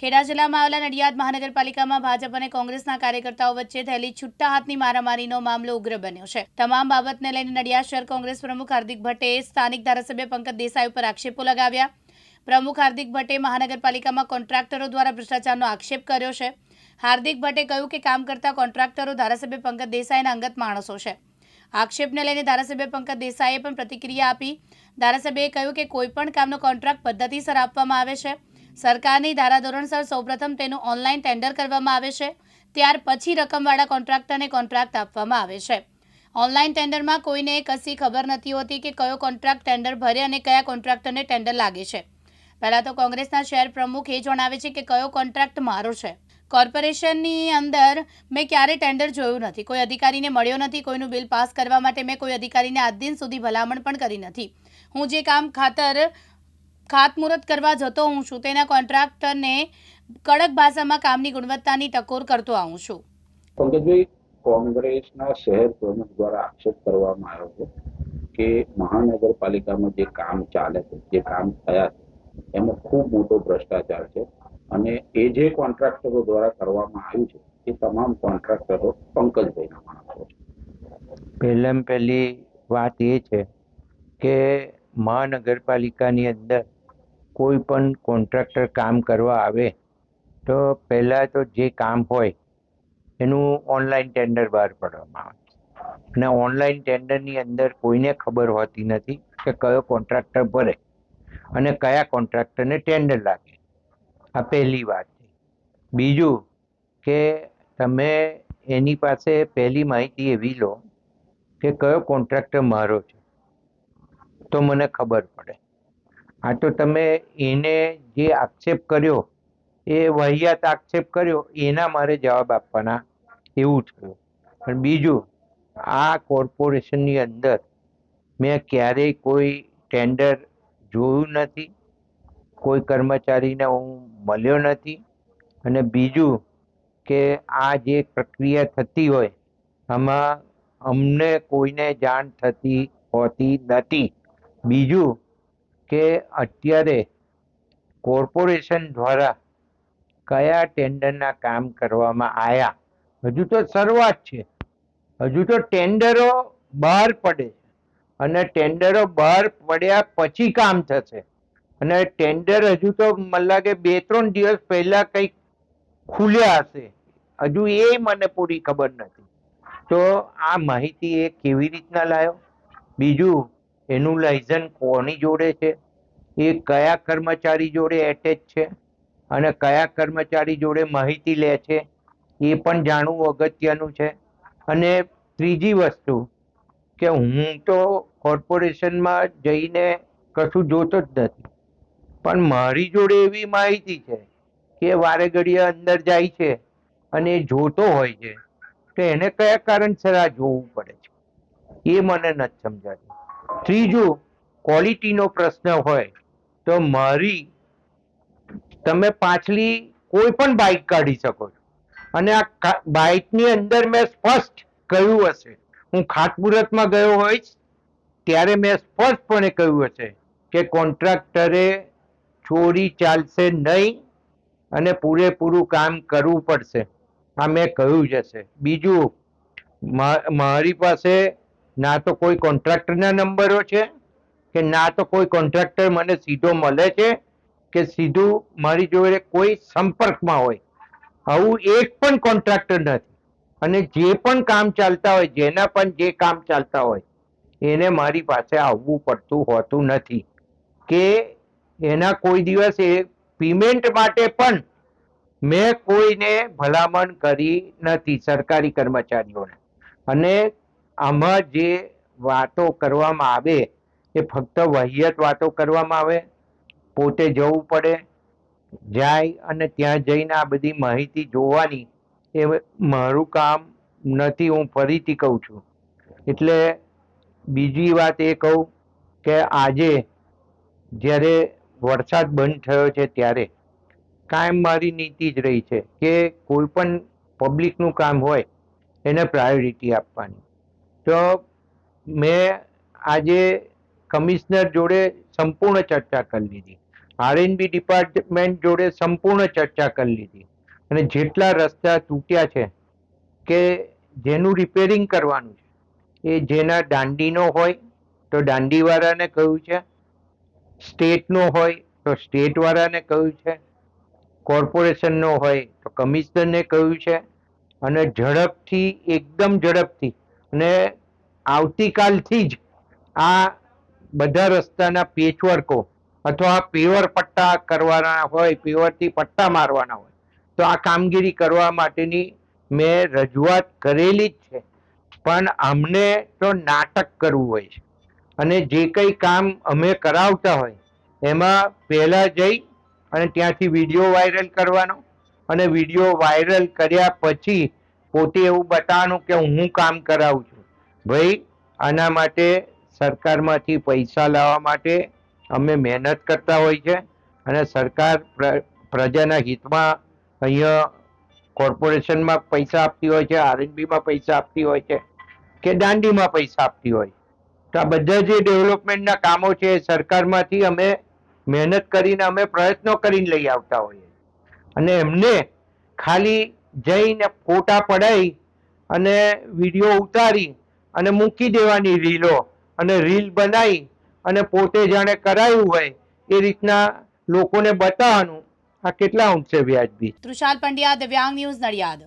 ખેડા જિલ્લામાં આવેલા નડિયાદ મહાનગરપાલિકામાં ભાજપ અને કોંગ્રેસના કાર્યકર્તાઓ વચ્ચે થયેલી છુટ્ટા હાથની મારામારીનો મામલો ઉગ્ર બન્યો છે. તમામ બાબતને લઈને નડિયાદ શહેર કોંગ્રેસ પ્રમુખ હાર્દિક ભટ્ટે સ્થાનિક ધારાસભ્ય પંકજ દેસાઈ ઉપર આક્ષેપો લગાવ્યા. પ્રમુખ હાર્દિક ભટ્ટે મહાનગરપાલિકામાં કોન્ટ્રાક્ટરો દ્વારા ભ્રષ્ટાચારનો આક્ષેપ કર્યો છે. હાર્દિક ભટ્ટે કહ્યું કે કામ કરતા કોન્ટ્રાક્ટરો ધારાસભ્ય પંકજ દેસાઈના અંગત માણસો છે. આક્ષેપને લઈને ધારાસભ્ય પંકજ દેસાઈએ પણ પ્રતિક્રિયા આપી. ધારાસભ્યએ કહ્યું કે કોઈપણ કામનો કોન્ટ્રાક્ટ પદ્ધતિસર આપવામાં આવે છે. સરકારની ધારાધોરણસર સૌપ્રથમ તેનું ઓનલાઈન ટેન્ડર કરવામાં આવે છે. ત્યાર પછી રકમવાળા કોન્ટ્રાક્ટરને કોન્ટ્રાક્ટ આપવામાં આવે છે. ઓનલાઈન ટેન્ડરમાં કોઈને કશી ખબર નથી હોતી કે કયો કોન્ટ્રાક્ટ ટેન્ડર ભરે અને કયા કોન્ટ્રાક્ટરને ટેન્ડર લાગે છે. પહેલાં તો કોંગ્રેસના શહેર પ્રમુખ એ જણાવે છે કે કયો કોન્ટ્રાક્ટ મારો છે. કોર્પોરેશનની અંદર મેં ક્યારે ટેન્ડર જોયું નથી. કોઈ અધિકારીને મળ્યો નથી, કોઈનું બિલ પાસ કરવા માટે મેં કોઈ અધિકારીને આજ દિન સુધી ભલામણ પણ કરી નથી. હું જે કામ ખાતર ખાતમુહૂર્ત કરવા જતો હું છું. તેના કોન્ટ્રાક્ટરને કડક ભાષામાં કામની ગુણવત્તાની ટકોર કરતો આવું છું. પંકજભાઈ કોંગ્રેસના શહેર પ્રમુખ દ્વારા આક્ષેપ કરવામાં આવ્યો છે કે મહાનગરપાલિકામાં જે કામ ચાલે છે જે કામ થયા છે એમાં ખૂબ મોટો ભ્રષ્ટાચાર છે અને એ જે કોન્ટ્રાક્ટરો દ્વારા કરવામાં આવ્યું છે એ તમામ કોન્ટ્રાક્ટરો પંકજભાઈના માણસો છે. પહેલાં પહેલી વાત એ છે કે મહાનગરપાલિકાની અંદર કોઈ પણ કોન્ટ્રાક્ટર કામ કરવા આવે, તો પહેલાં તો જે કામ હોય, એનું ઓનલાઈન ટેન્ડર બહાર પાડવામાં આવે અને ઓનલાઈન ટેન્ડરની અંદર કોઈને ખબર હોતી નથી કે કયો કોન્ટ્રાક્ટર ભરે અને કયા કોન્ટ્રાક્ટરને ટેન્ડર લાગે. આ પહેલી વાત છે. બીજું કે તમે એની પાસે પહેલી માહિતી એવી લો કે કયો કોન્ટ્રાક્ટર મારો છે, તો મને ખબર પડે. આ તો તમે એને જે આક્ષેપ કર્યો, એ વહિયાત આક્ષેપ કર્યો, એના મારે જવાબ આપવાના એવું થયું પણ બીજું, આ કોર્પોરેશનની અંદર મેં ક્યારેય કોઈ ટેન્ડર જોયું નથી, કોઈ કર્મચારીને હું મળ્યો નથી, અને બીજું કે આ જે પ્રક્રિયા થતી હોય, આમાં અમને કોઈને જાણ થતી હોતી નથી. બીજું કે અત્યારે કોર્પોરેશન દ્વારા કયા ટેન્ડરના કામ કરવામાં આવ્યા હજુ તો શરૂઆત છે. હજુ તો ટેન્ડરો બહાર પડે છે. અને ટેન્ડરો બહાર પડ્યા પછી કામ થશે. અને ટેન્ડર હજુ તો મને લાગે બે, ત્રણ દિવસ પહેલા કંઈક ખુલ્યા હશે. હજુ એ મને પૂરી ખબર નથી. તો આ માહિતી એ કેવી રીતના લાવ્યો બીજું એનું લાયસન્સ કોની જોડે છે? એ કયા કર્મચારી જોડે એટેચ છે? અને કયા કર્મચારી જોડે માહિતી લે છે? એ પણ જાણવું અગત્યનું છે. અને ત્રીજી વસ્તુ કે હું તો કોર્પોરેશનમાં જઈને કશું જોતો જ નથી. પણ મારી જોડે એવી માહિતી છે કે વારે ઘડીએ અંદર જાય છે અને એ જોતો હોય છે. તો એને કયા કારણસર આ જોવું પડે છે? એ મને નથી સમજાતું. ત્રીજું ક્વોલિટીનો પ્રશ્ન હોય તો મારી તમે પાછલી કોઈ પણ બાઇક કાઢી શકો છો. અને આ બાઇકની અંદર મેં સ્પષ્ટ કહ્યું હશે. હું ખાતમુહૂર્તમાં ગયો હોઈશ, ત્યારે મેં સ્પષ્ટપણે કહ્યું હશે કે કોન્ટ્રાક્ટરે ચોરી ચાલશે નહીં અને પૂરેપૂરું કામ કરવું પડશે. આ મેં કહ્યું જ હશે. બીજું મારી પાસે ના તો કોઈ કોન્ટ્રાક્ટરના નંબરો છે કે ના તો કોઈ કોન્ટ્રાક્ટર મને સીધો મળે છે કે સીધું મારી જોડે કોઈ સંપર્કમાં હોય. આવું એક પણ કોન્ટ્રાક્ટર નથી. અને જે પણ કામ ચાલતા હોય, જેના પણ જે કામ ચાલતા હોય, એને મારી પાસે આવવું પડતું હોતું નથી. કે એના કોઈ દિવસ એ પેમેન્ટ માટે પણ મેં કોઈને ભલામણ કરી નથી સરકારી કર્મચારીઓને. અને આમાં જે વાતો કરવામાં આવે, એ ફક્ત વહિયત વાતો કરવામાં આવે, પોતે જવું પડે, જાય અને ત્યાં જઈને આ બધી માહિતી જોવાની, એ મારું કામ નથી, હું ફરીથી કહું છું. એટલે બીજી વાત એ કહું કે આજે જ્યારે વરસાદ બંધ થયો છે ત્યારે, કાયમ મારી નીતિ જ રહી છે કે કોઈ પણ પબ્લિકનું કામ હોય, એને પ્રાયોરિટી આપવાની. તો મેં આજે કમિશનર જોડે સંપૂર્ણ ચર્ચા કરી લીધી. આરએનબી ડિપાર્ટમેન્ટ જોડે સંપૂર્ણ ચર્ચા કરી લીધી. અને જેટલા રસ્તા તૂટ્યા છે કે જેનું રિપેરિંગ કરવાનું છે, એ જેના દાંડીનો હોય તો દાંડીવાળાને કહ્યું છે, સ્ટેટનો હોય તો સ્ટેટવાળાને કહ્યું છે, કોર્પોરેશનનો હોય તો કમિશનરને કહ્યું છે, અને ઝડપથી, એકદમ ઝડપથી અને આવતીકાલથી જ આ બધા રસ્તાના પેચવર્કો અથવા પેવર પટ્ટા કરવાના હોય પેવરથી પટ્ટા મારવાના હોય, તો આ કામગીરી કરવા માટેની મેં રજૂઆત કરેલી જ છે. પણ અમને તો નાટક કરવું હોય છે. અને જે કંઈ કામ અમે કરાવતા હોય, એમાં પહેલાં જઈ અને ત્યાંથી વીડિયો વાયરલ કરવાનો. અને વીડિયો વાયરલ કર્યા પછી પોતે એવું બતાવવાનું કે હું કામ કરાવું છું. ભાઈ, આના માટે સરકારમાંથી પૈસા લાવવા માટે અમે મહેનત કરતા હોય છે અને સરકાર પ્ર- પ્રજાના હિતમાં અહીંયા કોર્પોરેશનમાં પૈસા આપતી હોય છે આરએનબીમાં પૈસા આપતી હોય છે કે દાંડીમાં પૈસા આપતી હોય. તો આ બધા જે ડેવલપમેન્ટના કામો છે એ સરકારમાંથી અમે મહેનત કરીને અમે પ્રયત્નો કરીને લઈ આવતા હોઈએ. અને એમને ખાલી જઈને ફોટા પડાવી અને વીડિયો ઉતારી અને મૂકી દેવાની રીલો અને રીલ બનાવી અને પોતે જાણે કરાયું હોય એ રીતના લોકોને બતાવવાનું આ કેટલા અંશે વ્યાજબી તૃષાલ પંડ્યા દિવ્યાંગ ન્યૂઝ નડિયાદ.